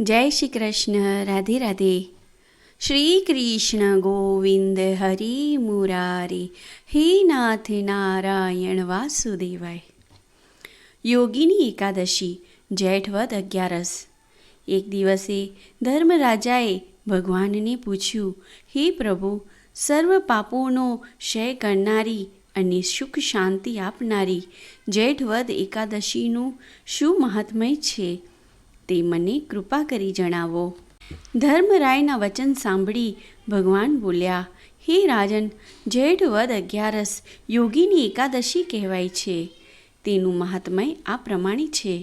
જય શ્રી કૃષ્ણ, રાધે રાધે. શ્રી કૃષ્ણ ગોવિંદ હરિ મુરારી, હે નાથ નારાયણ વાસુદેવાય. યોગીની એકાદશી, જેઠવદ અગિયારસ. એક દિવસે ધર્મરાજાએ ભગવાનને પૂછ્યું, હે પ્રભુ, સર્વ પાપોનો ક્ષય કરનારી અને સુખ શાંતિ આપનારી જેઠવદ એકાદશીનું શું મહાત્મય છે? તે મને કૃપા કરી જણાવો. ધર્મરાયના વચન સાંભળી ભગવાન બોલ્યા, હે રાજન, જેઠ વદ અગિયારસ યોગીની એકાદશી કહેવાય છે. તેનું મહાત્મય આ પ્રમાણે છે.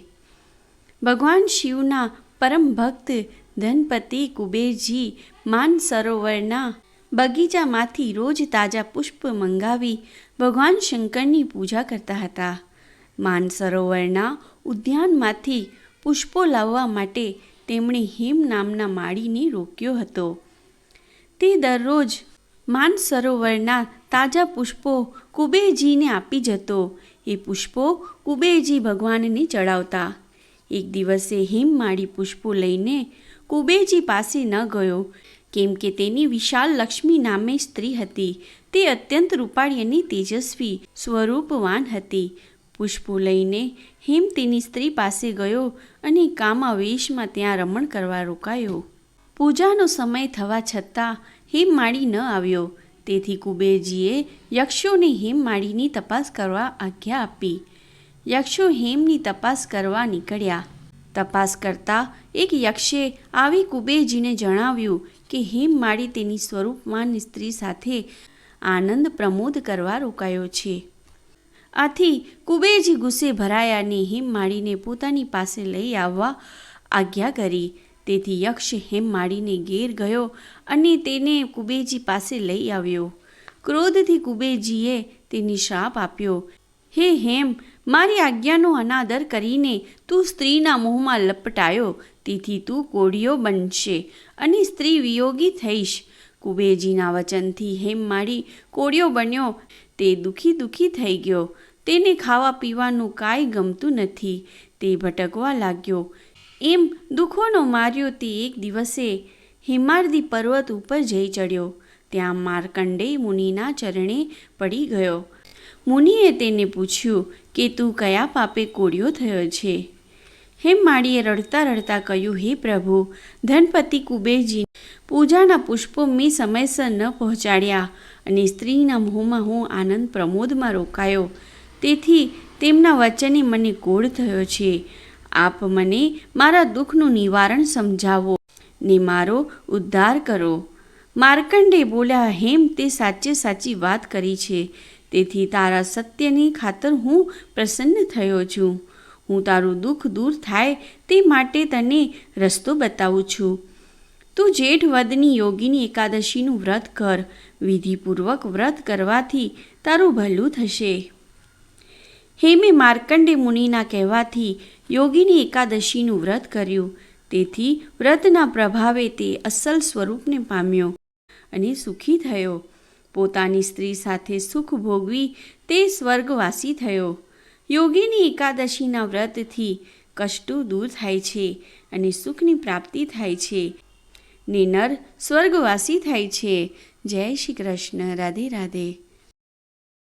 ભગવાન શિવના પરમ ભક્ત ધનપતિ કુબેરજી માન સરોવરના બગીચામાંથી રોજ તાજા પુષ્પ મંગાવી ભગવાન શંકરની પૂજા કરતા હતા. માન સરોવરના ઉદ્યાનમાંથી પુષ્પો લાવવા માટે તેમણે હિમ નામના માળીને રોક્યો હતો. તે દરરોજ માનસરોવરના તાજા પુષ્પો કુબેરજીને આપી જતો એ પુષ્પો કુબેરજી ભગવાનને ચડાવતા. એક દિવસે હિમમાળી પુષ્પો લઈને કુબેરજી પાસે ન ગયો. કેમ કે તેની વિશાલ લક્ષ્મી નામે સ્ત્રી હતી. તે અત્યંત રૂપાળી અને તેજસ્વી સ્વરૂપવાન હતી. પુષ્પો લઈને હિમ તેની સ્ત્રી પાસે ગયો અને કામા વેશમાં ત્યાં રમણ કરવા રોકાયો. પૂજાનો સમય થવા છતાં હિમમાળી ન આવ્યો. તેથી કુબેરજીએ યક્ષોને હિમમાળીની તપાસ કરવા આજ્ઞા આપી. યક્ષો હેમની તપાસ કરવા નીકળ્યા. તપાસ કરતા એક યક્ષે આવી કુબેરજીને જણાવ્યું કે હિમમાળી તેની સ્વરૂપમાં સ્ત્રી સાથે આનંદ પ્રમોદ કરવા રોકાયો છે. આથી કુબેરજી ગુસ્સે ભરાયાને હેમ માળીને પોતાની પાસે લઈ આવવા આજ્ઞા કરી. તેથી યક્ષ હેમમાળીને ઘેર ગયો અને તેને કુબેરજી પાસે લઈ આવ્યો. ક્રોધથી કુબેરજીએ તેને શ્રાપ આપ્યો. હે હેમ, મારી આજ્ઞાનો અનાદર કરીને તું સ્ત્રીના મોહમાં લપટાયો. તેથી તું કોડિયો બનશે અને સ્ત્રી વિયોગી થઈશ. કુબેરજીના વચનથી હેમ મારી કોડિયો બન્યો. તે દુઃખી દુઃખી થઈ ગયો. તેને ખાવા પીવાનું કાંઈ ગમતું નથી. તે ભટકવા લાગ્યો. એમ દુઃખોનો માર્યો તે એક દિવસે હિમારદી પર્વત ઉપર જઈ ચડ્યો. ત્યાં માર્કંડે મુનિના ચરણે પડી ગયો. મુનિએ તેને પૂછ્યું કે તું કયા પાપે કોળિયો થયો છે? હેમમાળીએ રડતા રડતા કહ્યું, હે પ્રભુ, ધનપતિ કુબેરજી, પૂજાના પુષ્પો મેં સમયસર ન પહોંચાડ્યા અને સ્ત્રીના મોંમાં હું આનંદ પ્રમોદમાં રોકાયો. તેથી તેમના વચને મને ગોળ થયો છે. આપ મને મારા દુઃખનું નિવારણ સમજાવો ને મારો ઉદ્ધાર કરો. માર્કંડે બોલ્યા, હેમ, તે સાચે સાચી વાત કરી છે. તેથી તારા સત્યની ખાતર હું પ્રસન્ન થયો છું. હું તારું દુઃખ દૂર થાય તે માટે તને રસ્તો બતાવું છું. તું જેઠ વદની યોગીની એકાદશીનું વ્રત કર. વિધિપૂર્વક વ્રત કરવાથી તારું ભલું થશે. હેમે માર્કંડે મુનિના કહેવાથી યોગીની એકાદશીનું વ્રત કર્યું. તેથી વ્રતના પ્રભાવે તે અસલ સ્વરૂપને પામ્યો અને સુખી થયો. પોતાની સ્ત્રી સાથે સુખ ભોગવી તે સ્વર્ગવાસી થયો. યોગીની એકાદશીના વ્રતથી કષ્ટો દૂર થાય છે અને સુખની પ્રાપ્તિ થાય છે. ને નર સ્વર્ગવાસી થાય છે. જય શ્રી કૃષ્ણ. રાધે રાધે.